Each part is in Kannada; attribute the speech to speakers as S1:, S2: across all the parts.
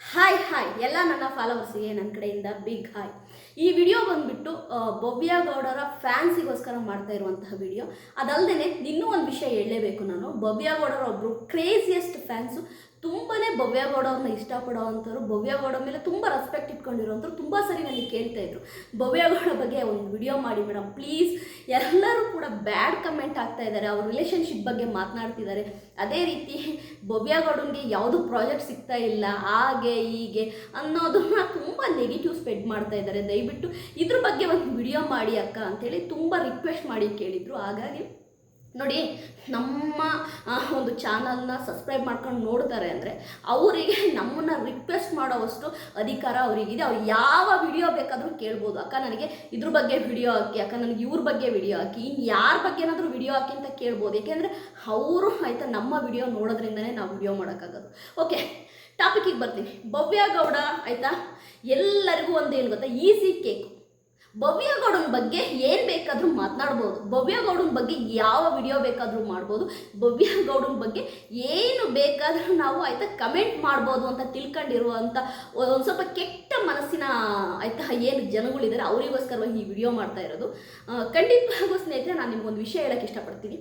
S1: ಹಾಯ್ ಹಾಯ್ ಎಲ್ಲ ನನ್ನ ಫಾಲೋವರ್ಸಿಗೆ ನನ್ನ ಕಡೆಯಿಂದ ಬಿಗ್ ಹಾಯ್ ಈ ವಿಡಿಯೋ ಬಂದ್ಬಿಟ್ಟು ಭವ್ಯ ಗೌಡರ ಫ್ಯಾನ್ಸಿಗೋಸ್ಕರ ಮಾಡ್ತಾ ಇರುವಂತಹ ವಿಡಿಯೋ ಅದಲ್ಲದೆ ಇನ್ನೂ ಒಂದು ವಿಷಯ ಹೇಳಲೇಬೇಕು ನಾನು. ಭವ್ಯ ಗೌಡರ ಒಬ್ಬರು ಕ್ರೇಜಿಯೆಸ್ಟ್ ಫ್ಯಾನ್ಸು ತುಂಬನೇ ಭವ್ಯ ಗೌಡ ಅವ್ರನ್ನ ಇಷ್ಟಪಡೋವಂಥವ್ರು, ಭವ್ಯ ಗೌಡ ಮೇಲೆ ತುಂಬ ರೆಸ್ಪೆಕ್ಟ್ ಇಟ್ಕೊಂಡಿರೋಂಥವ್ರು ತುಂಬ ಸರಿ ನನಗೆ ಕೇಳ್ತಾ ಇದ್ರು. ಭವ್ಯ ಗೌಡ ಬಗ್ಗೆ ಒಂದು ವಿಡಿಯೋ ಮಾಡಿ ಮೇಡಮ್ ಪ್ಲೀಸ್ ಎಲ್ಲರೂ ಕೂಡ ಬ್ಯಾಡ್ ಕಮೆಂಟ್ ಆಗ್ತಾ ಇದ್ದಾರೆ, ಅವ್ರ ರಿಲೇಷನ್ಶಿಪ್ ಬಗ್ಗೆ ಮಾತನಾಡ್ತಿದ್ದಾರೆ. ಅದೇ ರೀತಿ ಭವ್ಯ ಗೌಡನಿಗೆ ಯಾವುದು ಪ್ರಾಜೆಕ್ಟ್ ಸಿಗ್ತಾ ಇಲ್ಲ, ಹಾಗೆ, ಹೀಗೆ ಅನ್ನೋದನ್ನ ತುಂಬ ನೆಗೆಟಿವ್ ಸ್ಪ್ರೆಡ್ ಮಾಡ್ತಾ ಇದ್ದಾರೆ. ದಯವಿಟ್ಟು ಇದ್ರ ಬಗ್ಗೆ ಒಂದು ವಿಡಿಯೋ ಮಾಡಿ ಅಕ್ಕ ಅಂತೇಳಿ ತುಂಬ ರಿಕ್ವೆಸ್ಟ್ ಮಾಡಿ ಕೇಳಿದರು. ಹಾಗಾಗಿ ನೋಡಿ, ನಮ್ಮ ಒಂದು ಚಾನಲ್ನ ಸಬ್ಸ್ಕ್ರೈಬ್ ಮಾಡ್ಕೊಂಡು ನೋಡ್ತಾರೆ ಅಂದರೆ ಅವರಿಗೆ ನಮ್ಮನ್ನು ರಿಕ್ವೆಸ್ಟ್ ಮಾಡೋವಷ್ಟು ಅಧಿಕಾರ ಅವರಿಗಿದೆ. ಅವ್ರು ಯಾವ ವಿಡಿಯೋ ಬೇಕಾದರೂ ಕೇಳ್ಬೋದು. ಅಕ್ಕ ನನಗೆ ಇದ್ರ ಬಗ್ಗೆ ವಿಡಿಯೋ ಹಾಕಿ, ಅಕ್ಕ ನನಗೆ ಇವ್ರ ಬಗ್ಗೆ ವಿಡಿಯೋ ಹಾಕಿ ಇನ್ನು ಯಾರ ಬಗ್ಗೆ ಏನಾದರೂ ವಿಡಿಯೋ ಹಾಕಿ ಅಂತ ಕೇಳ್ಬೋದು. ಯಾಕೆಂದರೆ ಅವರು ಆಯಿತಾ ನಮ್ಮ ವಿಡಿಯೋ ನೋಡೋದ್ರಿಂದನೇ ನಾವು ವಿಡಿಯೋ ಮಾಡೋಕ್ಕಾಗೋದು. ಓಕೆ ಟಾಪಿಕಿಗೆ ಬರ್ತೀನಿ. ಭವ್ಯ ಗೌಡ, ಆಯಿತಾ? ಎಲ್ಲರಿಗೂ ಒಂದು ಏನು ಗೊತ್ತಾ? ಈಸಿ ಕೇಕು ಭವ್ಯ ಗೌಡನ ಬಗ್ಗೆ ಏನು ಬೇಕಾದರೂ ಮಾತನಾಡ್ಬೋದು. ಭವ್ಯ ಗೌಡನ ಬಗ್ಗೆ ಯಾವ ವಿಡಿಯೋ ಬೇಕಾದರೂ ಮಾಡ್ಬೋದು. ಭವ್ಯ ಗೌಡನ ಬಗ್ಗೆ ಏನು ಬೇಕಾದರೂ ನಾವು ಆಯಿತಾ ಕಮೆಂಟ್ ಮಾಡ್ಬೋದು ಅಂತ ತಿಳ್ಕೊಂಡಿರುವಂಥ ಒಂದು ಸ್ವಲ್ಪ ಕೆಟ್ಟ ಮನಸ್ಸಿನ ಆಯ್ತಾ ಏನು ಜನಗಳಿದ್ದಾರೆ ಅವರಿಗೋಸ್ಕರವಾಗಿ ಈ ವಿಡಿಯೋ ಮಾಡ್ತಾ ಇರೋದು. ಖಂಡಿತವಾಗೂ ಸ್ನೇಹಿತರೆ, ನಾನು ನಿಮ್ಗೊಂದು ವಿಷಯ ಹೇಳಕ್ಕೆ ಇಷ್ಟಪಡ್ತೀನಿ.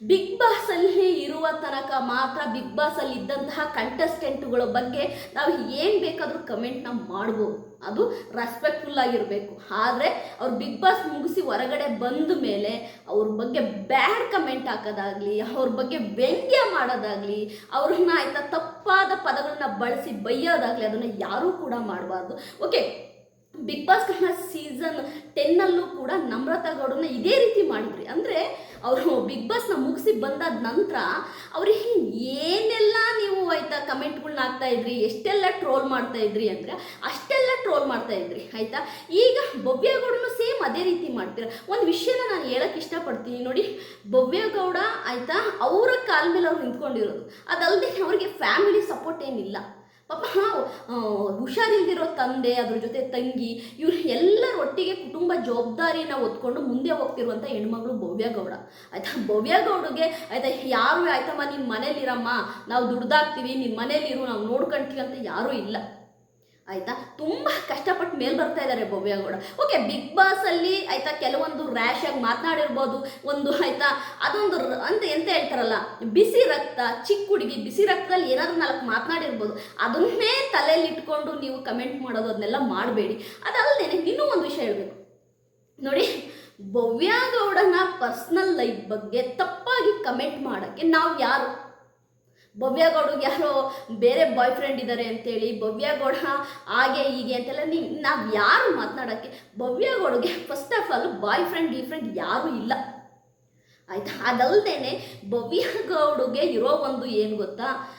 S1: ಬಿಗ್ ಬಾಸಲ್ಲಿ ಇರುವ ತನಕ ಮಾತ್ರ ಬಿಗ್ ಬಾಸಲ್ಲಿ ಇದ್ದಂತಹ ಕಂಟೆಸ್ಟೆಂಟ್ಗಳ ಬಗ್ಗೆ ನಾವು ಏನು ಬೇಕಾದರೂ ಕಮೆಂಟ್ನ ಮಾಡ್ಬೋದು. ಅದು ರೆಸ್ಪೆಕ್ಟ್ಫುಲ್ ಆಗಿರಬೇಕು. ಆದರೆ ಅವ್ರು ಬಿಗ್ ಬಾಸ್ ಮುಗಿಸಿ ಹೊರಗಡೆ ಬಂದ ಮೇಲೆ ಅವ್ರ ಬಗ್ಗೆ ಬ್ಯಾಡ್ ಕಮೆಂಟ್ ಹಾಕೋದಾಗಲಿ, ಅವ್ರ ಬಗ್ಗೆ ವ್ಯಂಗ್ಯ ಮಾಡೋದಾಗಲಿ, ಅವ್ರನ್ನ ಆಯ್ತಾ ತಪ್ಪಾದ ಪದಗಳನ್ನ ಬಳಸಿ ಬೈಯೋದಾಗಲಿ, ಅದನ್ನು ಯಾರೂ ಕೂಡ ಮಾಡಬಾರ್ದು. Okay big boss Kannada season ಟೆನ್ನಲ್ಲೂ ಕೂಡ ನಮ್ರತಾ ಗೌಡನ ಇದೇ ರೀತಿ ಮಾಡಿದ್ರಿ. ಅಂದರೆ ಅವರು ಬಿಗ್ ಬಾಸ್ನ ಮುಗಿಸಿ ಬಂದಾದ ನಂತರ ಅವ್ರಿಗೆ ಏನೆಲ್ಲ ನೀವು ಆಯಿತಾ ಕಮೆಂಟ್ಗಳನ್ನ ಹಾಕ್ತಾ ಇದ್ರಿ, ಎಷ್ಟೆಲ್ಲ ಟ್ರೋಲ್ ಮಾಡ್ತಾ ಇದ್ರಿ ಅಂದರೆ ಅಷ್ಟೆಲ್ಲ ಟ್ರೋಲ್ ಮಾಡ್ತಾ ಇದ್ರಿ, ಆಯ್ತಾ? ಈಗ ಭವ್ಯ ಗೌಡನು ಸೇಮ್ ಅದೇ ರೀತಿ ಮಾಡ್ತೀರ? ಒಂದು ವಿಷಯನ ನಾನು ಹೇಳಕ್ಕೆ ಇಷ್ಟಪಡ್ತೀನಿ ನೋಡಿ. ಭವ್ಯ ಗೌಡ, ಆಯ್ತಾ? ಅವರ ಕಾಲ ಮೇಲೆ ಅವ್ರು ನಿಂತ್ಕೊಂಡಿರೋದು. ಅದಲ್ಲದೆ ಅವ್ರಿಗೆ ಫ್ಯಾಮಿಲಿ ಸಪೋರ್ಟ್ ಏನಿಲ್ಲ. ಪಾಪ ಹುಷಾರಿಲ್ದಿರೋ ತಂದೆ, ಅದ್ರ ಜೊತೆ ತಂಗಿ, ಇವ್ರು ಎಲ್ಲರ ಒಟ್ಟಿಗೆ ಕುಟುಂಬ ಜವಾಬ್ದಾರಿನ ಹೊತ್ಕೊಂಡು ಮುಂದೆ ಹೋಗ್ತಿರುವಂಥ ಹೆಣ್ಮಗಳು ಭವ್ಯ ಗೌಡ. ಆಯ್ತಾ, ಭವ್ಯ ಗೌಡಗೆ, ಆಯ್ತಾ, ಯಾರು, ಆಯ್ತಮ್ಮ ನಿಮ್ಮ ಮನೇಲಿರಮ್ಮ, ನಾವು ದುಡ್ದಾಗ್ತೀವಿ ನಿಮ್ಮ ಮನೇಲಿರು, ನಾವು ನೋಡ್ಕೊಂತೀವಿ ಅಂತ ಯಾರೂ ಇಲ್ಲ. ಆಯ್ತಾ? ತುಂಬ ಕಷ್ಟಪಟ್ಟು ಮೇಲೆ ಬರ್ತಾ ಇದ್ದಾರೆ ಭವ್ಯ ಗೌಡ. ಓಕೆ ಬಿಗ್ ಬಾಸಲ್ಲಿ ಆಯ್ತಾ ಕೆಲವೊಂದು ರ್ಯಾಶ್ ಆಗಿ ಮಾತನಾಡಿರ್ಬೋದು. ಒಂದು ಆಯ್ತಾ ಅದೊಂದು ಅಂತ ಎಂತ ಹೇಳ್ತಾರಲ್ಲ, ಬಿಸಿ ರಕ್ತ, ಚಿಕ್ಕ ಹುಡುಗಿ, ಬಿಸಿ ರಕ್ತದಲ್ಲಿ ಏನಾದರೂ ನಾಲ್ಕು ಮಾತನಾಡಿರ್ಬೋದು. ಅದನ್ನೇ ತಲೆಯಲ್ಲಿ ಇಟ್ಕೊಂಡು ನೀವು ಕಮೆಂಟ್ ಮಾಡೋದು, ಅದನ್ನೆಲ್ಲ ಮಾಡಬೇಡಿ. ಅದಲ್ಲದೆ ಇನ್ನೂ ಒಂದು ವಿಷಯ ಹೇಳಬೇಕು. ನೋಡಿ, ಭವ್ಯ ಗೌಡನ ಪರ್ಸ್ನಲ್ ಲೈಫ್ ಬಗ್ಗೆ ತಪ್ಪಾಗಿ ಕಮೆಂಟ್ ಮಾಡೋಕ್ಕೆ ನಾವು ಯಾರು? ಭವ್ಯ ಗೌಡಗೆ ಯಾರೋ ಬೇರೆ ಬಾಯ್ ಫ್ರೆಂಡ್ ಇದ್ದಾರೆ ಅಂತೇಳಿ ಭವ್ಯ ಗೌಡ ಹಾಗೆ ಹೀಗೆ ಅಂತೆಲ್ಲ ನೀವು ನಾವು ಯಾರು ಮಾತನಾಡೋಕ್ಕೆ? ಭವ್ಯ ಗೌಡಗೆ first of all boy friend ಈ ಫ್ರೆಂಡ್ ಯಾರೂ ಇಲ್ಲ. ಆಯ್ತಾ? ಅದಲ್ಲದೆ ಭವ್ಯ ಗೌಡಗೆ ಇರೋ ಒಂದು ಏನು ಗೊತ್ತಾ?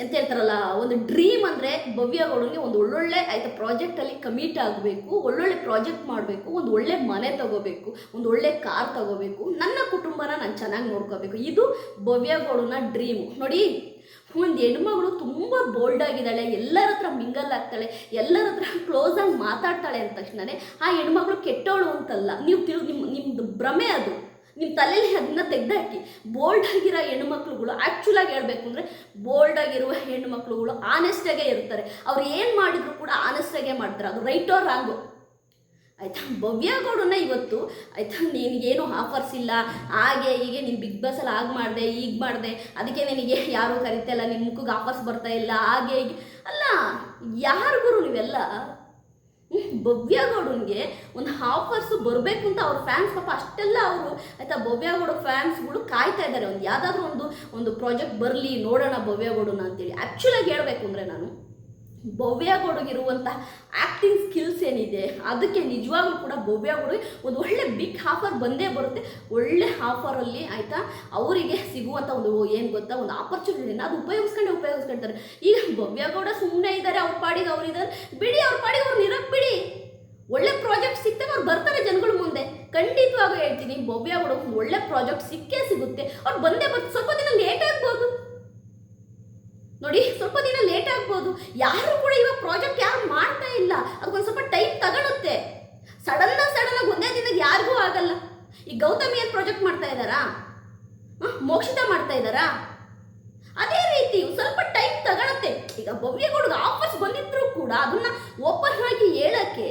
S1: ಎಂತ ಹೇಳ್ತಾರಲ್ಲ, ಒಂದು ಡ್ರೀಮ್ ಅಂದರೆ ಭವ್ಯ ಒಂದು ಒಳ್ಳೊಳ್ಳೆ ಆಯ್ತಾ ಪ್ರಾಜೆಕ್ಟಲ್ಲಿ ಕಮಿಟ್ ಆಗಬೇಕು, ಒಳ್ಳೊಳ್ಳೆ ಪ್ರಾಜೆಕ್ಟ್ ಮಾಡಬೇಕು, ಒಂದು ಒಳ್ಳೆ ಮನೆ ತಗೋಬೇಕು, ಒಂದು ಒಳ್ಳೆ ಕಾರ್ ತಗೋಬೇಕು, ನನ್ನ ಕುಟುಂಬನ ನಾನು ಚೆನ್ನಾಗಿ ನೋಡ್ಕೋಬೇಕು. ಇದು ಭವ್ಯ ಗೌಡನ ಡ್ರೀಮು ನೋಡಿ, ಒಂದು ಹೆಣ್ಮಗಳು ತುಂಬ ಬೋಲ್ಡ್ ಆಗಿದ್ದಾಳೆ, ಎಲ್ಲರ ಹತ್ರ ಮಿಂಗಲ್ ಆಗ್ತಾಳೆ, ಎಲ್ಲರ ಹತ್ರ ಕ್ಲೋಸ್ ಆಗಿ ಮಾತಾಡ್ತಾಳೆ ಅಂದ ತಕ್ಷಣನೇ ಆ ಹೆಣ್ಮಗಳು ಕೆಟ್ಟವಳು ಅಂತಲ್ಲ. ನೀವು ತಿಳಿದು ನಿಮ್ಮ ನಿಮ್ಮದು ಭ್ರಮೆ ಅದು. ನಿಮ್ಮ ತಲೆಯಲ್ಲಿ ಅದನ್ನ ತೆಗೆದಾಕಿ ಬೋಲ್ಡ್ ಆಗಿರೋ ಹೆಣ್ಮಕ್ಳುಗಳು ಆ್ಯಕ್ಚುಲಾಗಿ ಹೇಳಬೇಕು ಅಂದರೆ ಬೋಲ್ಡ್ ಆಗಿರುವ ಹೆಣ್ಮಕ್ಳುಗಳು ಆನೆಸ್ಟಾಗೇ ಇರ್ತಾರೆ ಅವ್ರು ಏನು ಮಾಡಿದ್ರು ಕೂಡ ಆನೆಸ್ಟಾಗೇ ಮಾಡ್ತಾರೆ. ಅದು ರೈಟೋ ರಾಂಗು ಆಯ್ತಾ? ಭವ್ಯ ಗೌಡನ್ನ ಇವತ್ತು, ಆಯ್ತಾ? ನಿನಗೇನು ಆಫರ್ಸ್ ಇಲ್ಲ. ಹಾಗೆ ಹೀಗೆ ನೀನು ಬಿಗ್ ಬಾಸಲ್ಲಿ ಆಗ ಮಾಡಿದೆ ಈಗ ಮಾಡಿದೆ. ಅದಕ್ಕೆ ನಿನಗೆ ಯಾರೂ ಕರಿತಾ ಇಲ್ಲ. ನಿಮ್ಮ ಮುಖಕ್ಕೆ ಆಫರ್ಸ್ ಬರ್ತಾ ಇಲ್ಲ. ಹಾಗೆ ಹೀಗೆ. ಅಲ್ಲ ಯಾರಿಗೂ ನೀವೆಲ್ಲ? ಹ್ಮ್, ಭವ್ಯ ಗೌಡನ್ಗೆ ಒಂದು ಆಫರ್ಸು ಬರಬೇಕು ಅಂತ ಅವ್ರ ಫ್ಯಾನ್ಸ್ ಪಾಪ ಅಷ್ಟೆಲ್ಲ ಅವರು ಆಯ್ತಾ ಭವ್ಯ ಗೌಡ ಫ್ಯಾನ್ಸ್ಗಳು ಕಾಯ್ತಾ ಇದ್ದಾರೆ. ಒಂದು ಯಾವುದಾದ್ರೂ ಒಂದು ಒಂದು ಪ್ರಾಜೆಕ್ಟ್ ಬರಲಿ ನೋಡೋಣ ಭವ್ಯ ಗೌಡನ ಅಂತೇಳಿ ಆ್ಯಕ್ಚುಲಾಗಿ ಹೇಳಬೇಕು ಅಂದರೆ ನಾನು ಭವ್ಯ ಗೌಡಗಿರುವಂತಹ ಆ್ಯಕ್ಟಿಂಗ್ ಸ್ಕಿಲ್ಸ್ ಏನಿದೆ, ಅದಕ್ಕೆ ನಿಜವಾಗ್ಲೂ ಕೂಡ ಭವ್ಯ ಗೌಡ ಒಂದು ಒಳ್ಳೆ ಬಿಗ್ ಆಫರ್ ಬಂದೇ ಬರುತ್ತೆ. ಒಳ್ಳೆ ಆಫರಲ್ಲಿ ಆಯಿತಾ, ಅವರಿಗೆ ಸಿಗುವಂಥ ಒಂದು ಏನು ಗೊತ್ತಾ, ಒಂದು ಆಪರ್ಚುನಿಟಿನ ಅದು ಉಪಯೋಗಿಸ್ಕೊಂಡೆ ಉಪಯೋಗಿಸ್ಕೊಳ್ತಾರೆ ಈಗ ಭವ್ಯ ಗೌಡ ಸುಮ್ಮನೆ ಇದ್ದಾರೆ ಅವ್ರ ಪಾಡಿಗೆ ಅವರಿದ್ದಾರೆ ಬಿಡಿ, ಅವ್ರ ಪಾಡಿಗೆ ಅವ್ರು ನಿರಕ್ ಬಿಡಿ. ಒಳ್ಳೆ ಪ್ರಾಜೆಕ್ಟ್ ಸಿಗ್ತವೆ ಅವ್ರು ಬರ್ತಾರೆ ಜನಗಳ ಮುಂದೆ. ಖಂಡಿತವಾಗೂ ಹೇಳ್ತೀನಿ, ಭವ್ಯ ಗೌಡ ಒಳ್ಳೆ ಪ್ರಾಜೆಕ್ಟ್ ಸಿಕ್ಕೇ ಸಿಗುತ್ತೆ. ಅವ್ರು ಬಂದೇ ಬರ್ತಾರೆ, ಸ್ವಲ್ಪ ದಿನ ಲೇಟ್ ಆಗ್ಬೋದು ನೋಡಿ, ಸ್ವಲ್ಪ ದಿನ ಲೇಟ್ ಆಗ್ಬೋದು. ಯಾರು ಕೂಡ ಇವಾಗ ಪ್ರಾಜೆಕ್ಟ್ ಯಾರು ಮಾಡ್ತಾ ಇಲ್ಲ. ಅದಕ್ಕೊಂದು ಸ್ವಲ್ಪ ಟೈಮ್ ತಗೊಳುತ್ತೆ. ಸಡನ್ ಸಡನ್ ಒಂದೇ ದಿನ ಯಾರಿಗೂ ಆಗಲ್ಲ. ಈ ಗೌತಮಿ ಏನು ಪ್ರಾಜೆಕ್ಟ್ ಮಾಡ್ತಾ ಇದ್ದಾರಾ? ಮೋಕ್ಷಿತ ಮಾಡ್ತಾ ಇದ್ದಾರಾ? ಅದೇ ರೀತಿ ಸ್ವಲ್ಪ ಟೈಮ್ ತಗೊಳತ್ತೆ. ಈಗ ಭವ್ಯ ಹುಡುಗ ಆಫರ್ಸ್ ಕೂಡ ಅದನ್ನ ಓಪನ್ ಆಗಿ ಹೇಳಕ್ಕೆ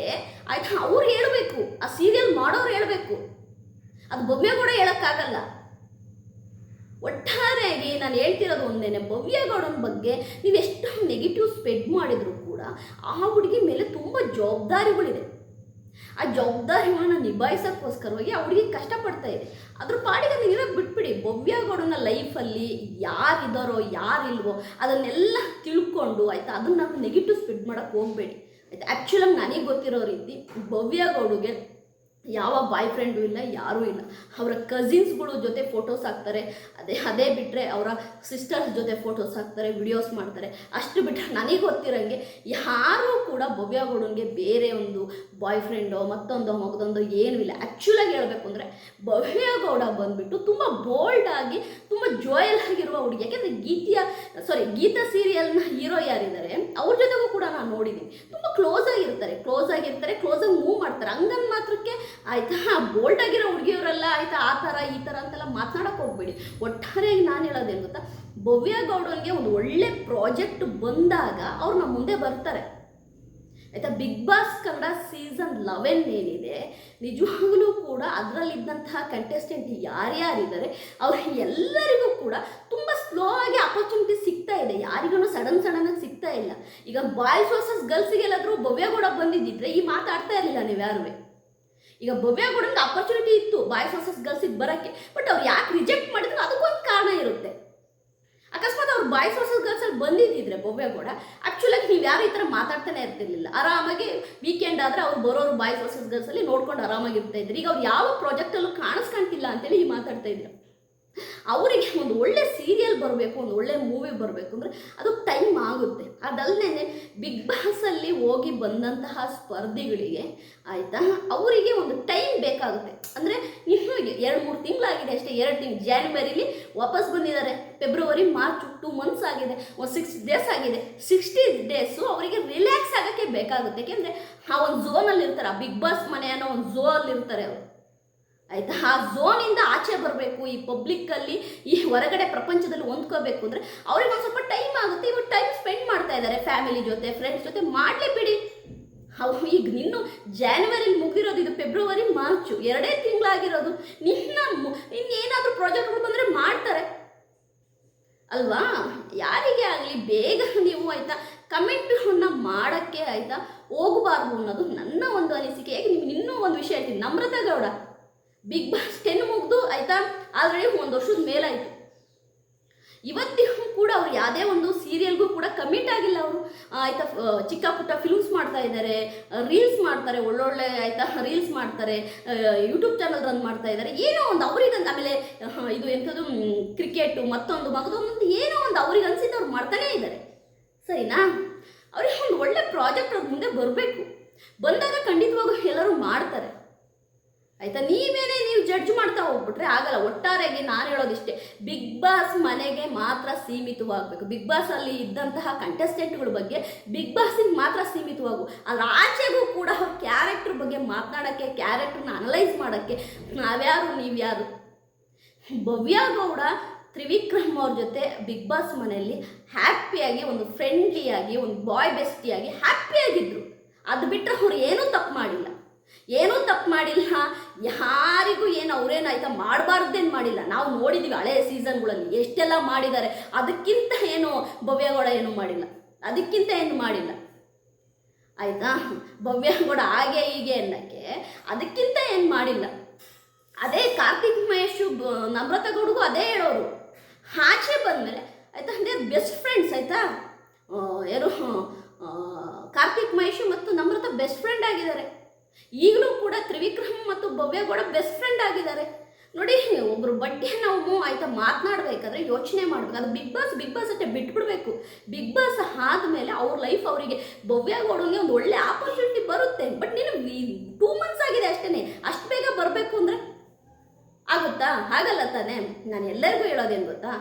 S1: ಆಯ್ತಾ, ಅವ್ರು ಹೇಳಬೇಕು. ಆ ಸೀರಿಯಲ್ ಮಾಡೋರು ಹೇಳಬೇಕು. ಅದು ಭವ್ಯ ಕೂಡ ಹೇಳಕ್ಕಾಗಲ್ಲ. ಒಟ್ಟಾರೆಯಾಗಿ ನಾನು ಹೇಳ್ತಿರೋದು ಒಂದೇನೆ, ಭವ್ಯಗೌಡನ ಬಗ್ಗೆ ನೀವು ಎಷ್ಟು ನೆಗೆಟಿವ್ ಸ್ಪ್ರೆಡ್ ಮಾಡಿದ್ರು ಕೂಡ ಆ ಹುಡುಗಿ ಮೇಲೆ ತುಂಬ ಜವಾಬ್ದಾರಿಗಳಿದೆ. ಆ ಜವಾಬ್ದಾರಿಗಳನ್ನ ನಿಭಾಯಿಸೋಕ್ಕೋಸ್ಕರವಾಗಿ ಆ ಹುಡುಗಿ ಕಷ್ಟಪಡ್ತಾ ಇದೆ. ಅದ್ರ ಪಾಡಿಗೆ ನೀವು ಇರೋಕ್ಕೆ ಬಿಟ್ಬಿಡಿ, ಭವ್ಯಗೌಡನ ಲೈಫಲ್ಲಿ ಯಾರಿದ್ದಾರೋ ಯಾರಿಲ್ವೋ ಅದನ್ನೆಲ್ಲ ತಿಳ್ಕೊಂಡು ಆಯಿತಾ, ಅದನ್ನು ನೆಗೆಟಿವ್ ಸ್ಪ್ರೆಡ್ ಮಾಡೋಕ್ಕೆ ಹೋಗಬೇಡಿ. ಆಯ್ತಾ? ಆ್ಯಕ್ಚುಲಾಗಿ ನನಗೆ ಗೊತ್ತಿರೋ ರೀತಿ ಭವ್ಯಗೌಡಿಗೆ ಯಾವ ಬಾಯ್ ಫ್ರೆಂಡು ಇಲ್ಲ, ಯಾರೂ ಇಲ್ಲ. ಅವರ ಕಸಿನ್ಸ್ಗಳು ಜೊತೆ ಫೋಟೋಸ್ ಹಾಕ್ತಾರೆ. ಅದೇ ಅದೇ ಬಿಟ್ಟರೆ ಅವರ ಸಿಸ್ಟರ್ಸ್ ಜೊತೆ ಫೋಟೋಸ್ ಹಾಕ್ತಾರೆ ವಿಡಿಯೋಸ್ ಮಾಡ್ತಾರೆ. ಅಷ್ಟು ಬಿಟ್ಟರೆ ನನಗೆ ಗೊತ್ತಿರೋಂಗೆ ಯಾರೂ ಕೂಡ ಭವ್ಯಗೌಡನಿಗೆ ಬೇರೆ ಒಂದು ಬಾಯ್ ಫ್ರೆಂಡೋ ಮತ್ತೊಂದೋ, ಮಗದೊಂದೋ ಏನೂ ಇಲ್ಲ. ಆ್ಯಕ್ಚುಲಾಗಿ ಹೇಳಬೇಕು ಅಂದರೆ ಭವ್ಯಗೌಡ ಬಂದುಬಿಟ್ಟು ತುಂಬ ಬೋಲ್ಡಾಗಿ ತುಂಬ ಜೋಯಲ್ ಆಗಿರುವ ಹುಡುಗಿ. ಯಾಕೆಂದರೆ ಗೀತೆಯ ಸಾರಿ ಗೀತಾ ಸೀರಿಯಲ್ನ ಹೀರೋ ಯಾರಿದ್ದಾರೆ, ಅವ್ರ ಜೊತೆಗೂ ಕೂಡ ನಾನು ನೋಡಿದ್ದೀನಿ ತುಂಬ ಕ್ಲೋಸ್ ಆಗಿರ್ತಾರೆ. ಕ್ಲೋಸ್ ಆಗಿರ್ತಾರೆ ಕ್ಲೋಸಾಗಿ ಮೂವ್ ಮಾಡ್ತಾರೆ. ಹಂಗನ್ ಮಾತ್ರಕ್ಕೆ ಆಯ್ತಾ? ಬೋಲ್ಡ್ ಆಗಿರೋ ಹುಡುಗಿಯವರೆಲ್ಲ, ಆಯ್ತಾ, ಆ ಥರ, ಈ ಥರ ಅಂತೆಲ್ಲ ಮಾತನಾಡಕ್ಕೆ ಹೋಗ್ಬೇಡಿ. ಒಟ್ಟಾರೆಯಾಗಿ ನಾನು ಹೇಳೋದೇನು ಗೊತ್ತಾ? ಭವ್ಯ ಗೌಡನ್ಗೆ ಒಂದು ಒಳ್ಳೆ ಪ್ರಾಜೆಕ್ಟ್ ಬಂದಾಗ ಅವ್ರು ನಮ್ಮ ಮುಂದೆ ಬರ್ತಾರೆ. ಆಯ್ತಾ? Big boss Kannada season eleven ಏನಿದೆ, ನಿಜವಾಗ್ಲೂ ಕೂಡ ಅದರಲ್ಲಿದ್ದಂತಹ ಕಂಟೆಸ್ಟೆಂಟ್ ಯಾರ್ಯಾರಿದ್ದಾರೆ, ಅವ್ರ ಎಲ್ಲರಿಗೂ ಕೂಡ ತುಂಬ ಸ್ಲೋ ಆಗಿ ಅಪರ್ಚುನಿಟಿ ಸಿಗ್ತಾ ಇದೆ. ಯಾರಿಗೂ ಸಡನ್ ಸಡನ್ ಆಗಿ ಸಿಗ್ತಾ ಇಲ್ಲ. ಈಗ ಬಾಯ್ಸ್ ವರ್ಸಸ್ ಗರ್ಲ್ಸ್ಗೆಲ್ಲಾದರೂ ಭವ್ಯಗೌಡ ಬಂದಿದ್ದಿದ್ರೆ ಈ ಮಾತಾಡ್ತಾ ಇರಲಿಲ್ಲ ನೀವು ಯಾರುವೆ ಈಗ ಭವ್ಯಗೌಡಂಗೆ ಅಪರ್ಚುನಿಟಿ ಇತ್ತು. ಬಾಯ್ಸ್ ವರ್ಸಸ್ ಗರ್ಲ್ಸಿಗೆ ಬರೋಕ್ಕೆ. ಬಟ್ ಅವ್ರು ಯಾಕೆ ರಿಜೆಕ್ಟ್ ಮಾಡಿದ್ರು? ಅದಕ್ಕೊಂದು ಕಾರಣ ಇರುತ್ತೆ. ಅಕಸ್ಮಾತ್ ಅವ್ರು ಬಾಯ್ಸ್ ವರ್ಸಸ್ ಗರ್ಲ್ಸ್ ಅಲ್ಲಿ ಬಂದಿದ್ದಿದ್ರೆ ಭವ್ಯಗೌಡ ಆ್ಯಕ್ಚುಲಾಗಿ ನೀವು ಯಾರು ಈ ಥರ ಮಾತಾಡ್ತಾನೆ ಇರ್ತಿರ್ಲಿಲ್ಲ. ಆರಾಮಾಗಿ ವೀಕೆಂಡ್ ಆದರೆ ಅವ್ರು ಬರೋರು ಬಾಯ್ಸ್ ವರ್ಸಸ್ ಗರ್ಲ್ಸಲ್ಲಿ ನೋಡ್ಕೊಂಡು ಆರಾಮಾಗಿ ಇರ್ತಾ ಇದ್ರು. ಈಗ ಅವ್ರು ಯಾವ ಪ್ರಾಜೆಕ್ಟಲ್ಲೂ ಕಾಣಿಸ್ಕೊಂತಿಲ್ಲ ಅಂತೇಳಿ ಈ ಮಾತಾಡ್ತಾ ಇದ್ರು. ಅವರಿಗೆ ಒಂದು ಒಳ್ಳೆ ಸೀರಿಯಲ್ ಬರಬೇಕು, ಒಂದು ಒಳ್ಳೆ ಮೂವಿ ಬರಬೇಕು ಅಂದರೆ ಅದು ಟೈಮ್ ಆಗುತ್ತೆ. ಅದಲ್ಲದೆ ಬಿಗ್ ಬಾಸಲ್ಲಿ ಹೋಗಿ ಬಂದಂತಹ ಸ್ಪರ್ಧಿಗಳಿಗೆ ಆಯಿತಾ, ಅವರಿಗೆ ಒಂದು ಟೈಮ್ ಬೇಕಾಗುತ್ತೆ. ಅಂದರೆ ಇನ್ನು ಎರಡು ಮೂರು ತಿಂಗಳಾಗಿದೆ ಅಷ್ಟೇ, ಎರಡು ತಿಂಗಳು ಜಾನ್ವರಿಲಿ ವಾಪಸ್ ಬಂದಿದ್ದಾರೆ. ಫೆಬ್ರವರಿ ಮಾರ್ಚ್ ಟೂ ಮಂತ್ಸ್ ಆಗಿದೆ, ಒಂದು ಸಿಕ್ಸ್ ಡೇಸ್ ಆಗಿದೆ. ಸಿಕ್ಸ್ಟಿ ಡೇಸು ಅವರಿಗೆ ರಿಲ್ಯಾಕ್ಸ್ ಆಗೋಕ್ಕೆ ಬೇಕಾಗುತ್ತೆ. ಯಾಕೆಂದರೆ ಆ ಒಂದು ಝೋನಲ್ಲಿರ್ತಾರೆ ಆ ಬಿಗ್ ಬಾಸ್ ಮನೆ ಅನ್ನೋ ಒಂದು ಝೋನಲ್ಲಿ ಇರ್ತಾರೆ ಅವರು. ಆಯ್ತಾ? ಆ ಝೋನಿಂದ ಆಚೆ ಬರಬೇಕು, ಈ ಪಬ್ಲಿಕ್ಕಲ್ಲಿ ಈ ಹೊರಗಡೆ ಪ್ರಪಂಚದಲ್ಲಿ ಹೊಂದ್ಕೋಬೇಕು ಅಂದರೆ ಅವ್ರಿಗೆ ಒಂದು ಸ್ವಲ್ಪ ಟೈಮ್ ಆಗುತ್ತೆ. ಇವಾಗ ಟೈಮ್ ಸ್ಪೆಂಡ್ ಮಾಡ್ತಾ ಇದ್ದಾರೆ ಫ್ಯಾಮಿಲಿ ಜೊತೆ ಫ್ರೆಂಡ್ಸ್ ಜೊತೆ. ಮಾಡಲೇ ಬಿಡಿ. ಅವು ಈಗ ನಿನ್ನು ಜಾನ್ವರಿಲಿ ಮುಗಿರೋದು ಇದು ಫೆಬ್ರವರಿ ಮಾರ್ಚು ಎರಡೇ ತಿಂಗಳಾಗಿರೋದು. ನಿನ್ನ ಇನ್ನೇನಾದರೂ ಪ್ರಾಜೆಕ್ಟ್ಗಳು ಬಂದರೆ ಮಾಡ್ತಾರೆ. ಅಲ್ವಾ? ಯಾರಿಗೆ ಆಗಲಿ, ಬೇಗ ನೀವು ಆಯಿತಾ ಕಮೆಂಟ್ಗಳನ್ನ ಮಾಡೋಕ್ಕೆ ಆಯಿತಾ ಹೋಗಬಾರ್ದು ಅನ್ನೋದು ನನ್ನ ಒಂದು ಅನಿಸಿಕೆ. ಯಾಕೆ ನಿಮ್ಗೆ ಇನ್ನೂ ಒಂದು ವಿಷಯ ಹೇಳ್ತೀನಿ. Namratha Gowda. Big boss ten ಮುಗಿದು ಆಯಿತಾ? ಆಲ್ರೆಡಿ ಒಂದು ವರ್ಷದ ಮೇಲಾಯಿತು. ಇವತ್ತಿಗೂ ಕೂಡ ಅವ್ರು ಯಾವುದೇ ಒಂದು ಸೀರಿಯಲ್ಗೂ ಕೂಡ ಕಮಿಟ್ ಆಗಿಲ್ಲ ಅವರು. ಆಯಿತಾ ಚಿಕ್ಕ ಪುಟ್ಟ ಫಿಲ್ಮ್ಸ್ ಮಾಡ್ತಾ ಇದ್ದಾರೆ ರೀಲ್ಸ್ ಮಾಡ್ತಾರೆ, ಒಳ್ಳೊಳ್ಳೆ, ಆಯಿತಾ ರೀಲ್ಸ್ ಮಾಡ್ತಾರೆ ಯೂಟ್ಯೂಬ್ ಚಾನಲ್ ರನ್ ಮಾಡ್ತಾ ಇದ್ದಾರೆ ಏನೋ ಒಂದು ಅವ್ರಿಗೆ ಆಮೇಲೆ ಇದು ಎಂಥದ್ದು ಕ್ರಿಕೆಟು ಮತ್ತೊಂದು, ಮಗದೊಂದು ಏನೋ ಒಂದು ಅವ್ರಿಗೆ ಅನ್ಸಿದ್ದು ಅವ್ರು ಮಾಡ್ತಾನೇ ಇದ್ದಾರೆ ಸರಿನಾ? ಅವ್ರಿಗೆ ಒಂದು ಒಳ್ಳೆ ಪ್ರಾಜೆಕ್ಟ್ ಅವ್ರ ಮುಂದೆ ಬರಬೇಕು. ಬಂದಾಗ ಖಂಡಿತವಾಗೂ ಎಲ್ಲರೂ ಮಾಡ್ತಾರೆ. ಆಯ್ತಾ? ನೀವೇನೇ ನೀವು ಜಡ್ಜ್ ಮಾಡ್ತಾ ಹೋಗ್ಬಿಟ್ರೆ ಆಗಲ್ಲ. ಒಟ್ಟಾರೆಗೆ ನಾನು ಹೇಳೋದಿಷ್ಟೇ. ಬಿಗ್ ಬಾಸ್ ಮನೆಗೆ ಮಾತ್ರ ಸೀಮಿತವಾಗಬೇಕು. ಬಿಗ್ ಬಾಸ್ ಅಲ್ಲಿ ಇದ್ದಂತಹ ಕಂಟೆಸ್ಟೆಂಟ್ಗಳ ಬಗ್ಗೆ ಬಿಗ್ ಬಾಸಿಗೆ ಮಾತ್ರ ಸೀಮಿತವಾಗು. ಅದ್ರ ಆಚೆಗೂ ಕೂಡ ಕ್ಯಾರೆಕ್ಟರ್ ಬಗ್ಗೆ ಮಾತನಾಡೋಕ್ಕೆ ಕ್ಯಾರೆಕ್ಟರ್ನ ಅನಲೈಸ್ ಮಾಡೋಕ್ಕೆ ನಾವ್ಯಾರು, ನೀವ್ಯಾರು? ಭವ್ಯ ಗೌಡ, ತ್ರಿವಿಕ್ರಮ್ ಅವ್ರ ಜೊತೆ ಬಿಗ್ ಬಾಸ್ ಮನೆಯಲ್ಲಿ ಹ್ಯಾಪಿಯಾಗಿ ಒಂದು ಫ್ರೆಂಡ್ಲಿಯಾಗಿ ಒಂದು ಬಾಯ್ ಬೆಸ್ಟಿಯಾಗಿ ಹ್ಯಾಪಿಯಾಗಿದ್ದರು ಅದು ಬಿಟ್ಟರೆ ಅವ್ರು ಏನೂ ತಪ್ಪು ಮಾಡಿಲ್ಲ. ಏನೂ ತಪ್ಪು ಮಾಡಿಲ್ಲ. ಯಾರಿಗೂ ಏನು ಅವ್ರೇನಾಯ್ತಾ ಮಾಡಬಾರ್ದೇನು ಮಾಡಿಲ್ಲ. ನಾವು ನೋಡಿದ್ದೀವಿ ಹಳೆ ಸೀಸನ್ಗಳಲ್ಲಿ ಎಷ್ಟೆಲ್ಲ ಮಾಡಿದ್ದಾರೆ. ಅದಕ್ಕಿಂತ ಏನು ಭವ್ಯಗೌಡ ಏನು ಮಾಡಿಲ್ಲ. ಅದಕ್ಕಿಂತ ಏನು ಮಾಡಿಲ್ಲ. ಆಯಿತಾ? ಭವ್ಯಗೌಡ ಹಾಗೆ ಹೀಗೆ ಅನ್ನೋಕ್ಕೆ ಅದಕ್ಕಿಂತ ಏನು ಮಾಡಿಲ್ಲ. ಅದೇ ಕಾರ್ತಿಕ್ ಮಹೇಶು ಬ- ನಮ್ರತಾ ಗೌಡ್ಗೂ ಅದೇ ಹೇಳೋರು. ಆಚೆ ಬಂದಮೇಲೆ ಆಯಿತಾ? ಅಂದರೆ ಬೆಸ್ಟ್ ಫ್ರೆಂಡ್ಸ್ ಆಯಿತಾ? ಯಾರು? ಕಾರ್ತಿಕ್ ಮಹೇಶು ಮತ್ತು ನಮ್ರತ ಬೆಸ್ಟ್ ಫ್ರೆಂಡ್ ಆಗಿದ್ದಾರೆ. ಈಗಲೂ ಕೂಡ ತ್ರಿವಿಕ್ರಮ್ ಮತ್ತು ಭವ್ಯ ಕೂಡ ಬೆಸ್ಟ್ ಫ್ರೆಂಡ್ ಆಗಿದ್ದಾರೆ. ನೋಡಿ, ಒಬ್ರು ಬಟ್ಟೆ ನಾವು ಆಯ್ತಾ ಮಾತನಾಡ್ಬೇಕಾದ್ರೆ ಯೋಚನೆ ಮಾಡ್ಬೇಕು. ಅದು ಬಿಗ್ ಬಾಸ್ ಬಿಗ್ ಬಾಸ್ ಅಷ್ಟೇ ಬಿಟ್ಬಿಡ್ಬೇಕು. ಬಿಗ್ ಬಾಸ್ ಆದಮೇಲೆ ಅವ್ರ ಲೈಫ್ ಅವರಿಗೆ ಭವ್ಯ ಗೌಡಂಗೆ ಒಂದು ಒಳ್ಳೆ ಆಪರ್ಚುನಿಟಿ ಬರುತ್ತೆ. ಬಟ್ ನೀನು ಟೂ ಮಂತ್ಸ್ ಆಗಿದೆ ಅಷ್ಟೇ ಅಷ್ಟು ಬೇಗ ಬರಬೇಕು ಅಂದರೆ ಆಗುತ್ತಾ? ಹಾಗಲ್ಲ ತಾನೇ? ನಾನು ಎಲ್ಲರಿಗೂ ಹೇಳೋದೇನು ಗೊತ್ತಾ?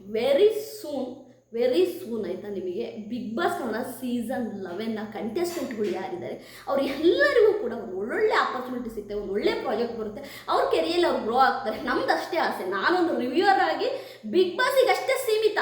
S1: ವೆರಿ ಸೂನ್ ವೆರಿ ಸೂನ್ ಆಯಿತಾ ನಿಮಗೆ ಬಿಗ್ ಬಾಸ್ ಅವರ ಸೀಸನ್ ಲೆವೆನ್ನ ಕಂಟೆಸ್ಟೆಂಟ್ಗಳು ಯಾರಿದ್ದಾರೆ? ಅವ್ರು ಎಲ್ಲರಿಗೂ ಕೂಡ ಒಂದು ಒಳ್ಳೊಳ್ಳೆ ಆಪರ್ಚುನಿಟಿ ಸಿಗುತ್ತೆ ಒಂದು ಒಳ್ಳೆ ಪ್ರಾಜೆಕ್ಟ್ ಬರುತ್ತೆ. ಅವ್ರ ಕೆರಿಯಲ್ಲಿ ಅವ್ರು ಗ್ರೋ ಆಗ್ತಾರೆ. ನಮ್ದು ಅಷ್ಟೇ ಆಸೆ. ನಾನೊಂದು ರಿವ್ಯೂವರ್ ಆಗಿ ಬಿಗ್ ಬಾಸಿಗೆ ಅಷ್ಟೇ ಸೀಮಿತ.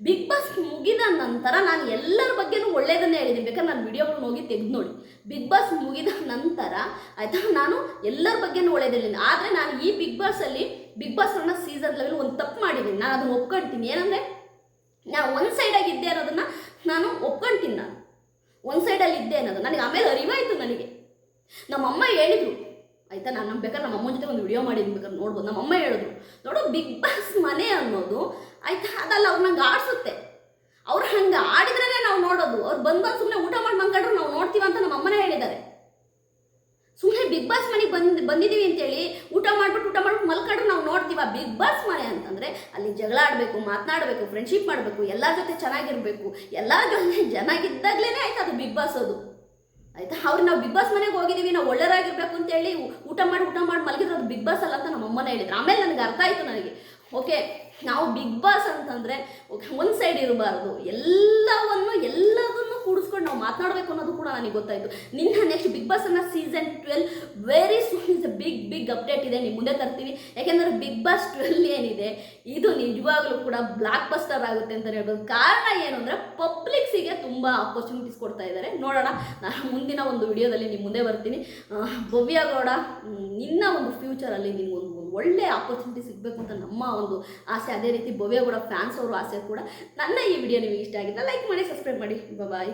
S1: ಬಿಗ್ ಬಾಸ್ ಮುಗಿದ ನಂತರ ನಾನು ಎಲ್ಲರ ಬಗ್ಗೆನೂ ಒಳ್ಳೇದನ್ನೇ ಹೇಳಿದ್ದೀನಿ. ಬೇಕಾದ್ರೆ ನಾನು ವಿಡಿಯೋಗಳನ್ನ ಹೋಗಿ ತೆಗೆದು ನೋಡಿ. ಬಿಗ್ ಬಾಸ್ ಮುಗಿದ ನಂತರ ಆಯಿತಾ? ನಾನು ಎಲ್ಲರ ಬಗ್ಗೆನೂ ಒಳ್ಳೇದು ಹೇಳಿದ್ದೀನಿ ಆದರೆ ನಾನು ಈ ಬಿಗ್ ಬಾಸಲ್ಲಿ ಬಿಗ್ ಬಾಸ್ ಅನ್ನೋ ಸೀಸನ್ ಲೆವೆಲ್ ಒಂದು ತಪ್ಪು ಮಾಡಿದ್ದೀನಿ. ನಾನು ಅದನ್ನು ಒಪ್ಕೊಳ್ತೀನಿ ಏನಂದರೆ ನಾನು ಒಂದು ಸೈಡಾಗಿ ಇದ್ದೆ ಅನ್ನೋದನ್ನು ನಾನು ಒಪ್ಕೊಂತೀನಿ ನಾನು. ಒಂದು ಸೈಡಲ್ಲಿ ಇದ್ದೆ ಅನ್ನೋದು. ನನಗೆ ಆಮೇಲೆ ಅರಿವಾಯಿತು ನನಗೆ. ನಮ್ಮಮ್ಮ ಹೇಳಿದರು. ಆಯಿತಾ, ನಾನು ನಮ್ಮ ಬೇಕಾದ್ರೆ ನಮ್ಮ ಅಮ್ಮನ ಜೊತೆ ಒಂದು ವಿಡಿಯೋ ಮಾಡಿದ್ದೀನಿ ಬೇಕಾದ್ರೆ ನೋಡ್ಬೋದು. ನಮ್ಮಮ್ಮ ಹೇಳಿದ್ರು, ನೋಡು ಬಿಗ್ ಬಾಸ್ ಮನೆ ಅನ್ನೋದು, ಆಯ್ತಾ, ಅದಲ್ಲ ಅವ್ರು ನಂಗೆ ಆಡಿಸುತ್ತೆ. ಅವ್ರು ಹಂಗೆ ಆಡಿದ್ರೇ ನಾವು ನೋಡೋದು. ಅವ್ರು ಬಂದು ಬಂದು ಸುಮ್ಮನೆ ಊಟ ಮಾಡಿ ಮಂಗಡ್ರು ನಾವು ನೋಡ್ತೀವಂತ ನಮ್ಮ ಅಮ್ಮನೇ ಹೇಳಿದ್ದಾರೆ. ಬಾಸ್ ಮನೆಗೆ ಬಂದು ಬಂದಿದ್ದೀವಿ ಅಂತೇಳಿ ಊಟ ಮಾಡ್ಬಿಟ್ಟು ಊಟ ಮಾಡ್ಬಿಟ್ಟು ಮಲ್ಕೊಂಡ್ರೆ ನಾವು ನೋಡ್ತೀವ. ಬಿಗ್ ಬಾಸ್ ಮನೆ ಅಂತಂದರೆ ಅಲ್ಲಿ ಜಗಳ ಆಡಬೇಕು, ಮಾತನಾಡಬೇಕು ಫ್ರೆಂಡ್ಶಿಪ್ ಮಾಡಬೇಕು ಎಲ್ಲರ ಜೊತೆ ಚೆನ್ನಾಗಿರಬೇಕು. ಎಲ್ಲರ ಜೊತೆ ಚೆನ್ನಾಗಿದ್ದಾಗಲೇ ಆಯ್ತು ಅದು ಬಿಗ್ ಬಾಸ್ ಅದು. ಆಯಿತಾ? ಅವ್ರು ನಾವು ಬಿಗ್ ಬಾಸ್ ಮನೆಗೆ ಹೋಗಿದ್ದೀವಿ ನಾವು ಒಳ್ಳೆಯರಾಗಿರ್ಬೇಕು ಅಂತೇಳಿ ಊಟ ಮಾಡಿ ಊಟ ಮಾಡಿ ಮಲಗಿದ್ರೆ ಅದು ಬಿಗ್ ಬಾಸ್ ಅಲ್ಲ ಅಂತ ನಮ್ಮ ಅಮ್ಮನೇ ಹೇಳಿದ್ರು. ಆಮೇಲೆ ನನಗೆ ಅರ್ಥ ಆಯಿತು ನನಗೆ. ಓಕೆ, ನಾವು ಬಿಗ್ ಬಾಸ್ ಅಂತಂದರೆ ಒಂದು ಸೈಡ್ ಇರಬಾರ್ದು. ಎಲ್ಲವನ್ನು, ಎಲ್ಲದನ್ನು ಕೂಡಿಸ್ಕೊಂಡು ನಾವು ಮಾತನಾಡಬೇಕು ಅನ್ನೋದು ಕೂಡ ನನಗೆ ಗೊತ್ತಾಯಿತು. ನಿನ್ನ ನೆಕ್ಸ್ಟ್ ಬಿಗ್ ಬಾಸ್ ಅನ್ನ season twelve very soon is a big big update ಇದೆ. ನಿಮ್ಮ ಮುಂದೆ ತರ್ತೀವಿ. ಯಾಕೆಂದರೆ ಬಿಗ್ ಬಾಸ್ ಟ್ವೆಲ್ ಏನಿದೆ, ಇದು ನಿಜವಾಗ್ಲೂ ಕೂಡ ಬ್ಲಾಕ್ ಬಸ್ಟರ್ ಆಗುತ್ತೆ ಅಂತ ಹೇಳ್ಬೋದು. ಕಾರಣ ಏನು ಅಂದರೆ ಪಬ್ಲಿಕ್ಸಿಗೆ ತುಂಬ ಅಪರ್ಚುನಿಟೀಸ್ ಕೊಡ್ತಾ ಇದ್ದಾರೆ. ನೋಡೋಣ, ನಾನು ಮುಂದಿನ ಒಂದು ವಿಡಿಯೋದಲ್ಲಿ ನಿಮ್ಮ ಮುಂದೆ ಬರ್ತೀನಿ. ಭವ್ಯ ಗೌಡ ನಿನ್ನ ಒಂದು ಫ್ಯೂಚರಲ್ಲಿ ಒಂದು ಒಳ್ಳೆ ಆಪರ್ಚುನಿಟಿ ಸಿಗಬೇಕು ಅಂತ ನಮ್ಮ ಒಂದು ಆಸೆ. ಅದೇ ರೀತಿ ಭವ್ಯ ಕೂಡ ಫ್ಯಾನ್ಸ್ ಅವರು ಆಸೆ ಕೂಡ ನನ್ನ ಈ ವಿಡಿಯೋ ನಿಮಗೆ ಇಷ್ಟ ಆಗಿಲ್ಲ ಲೈಕ್ ಮಾಡಿ ಸಬ್ಸ್ಕ್ರೈಬ್ ಮಾಡಿ. ಬಾಯ್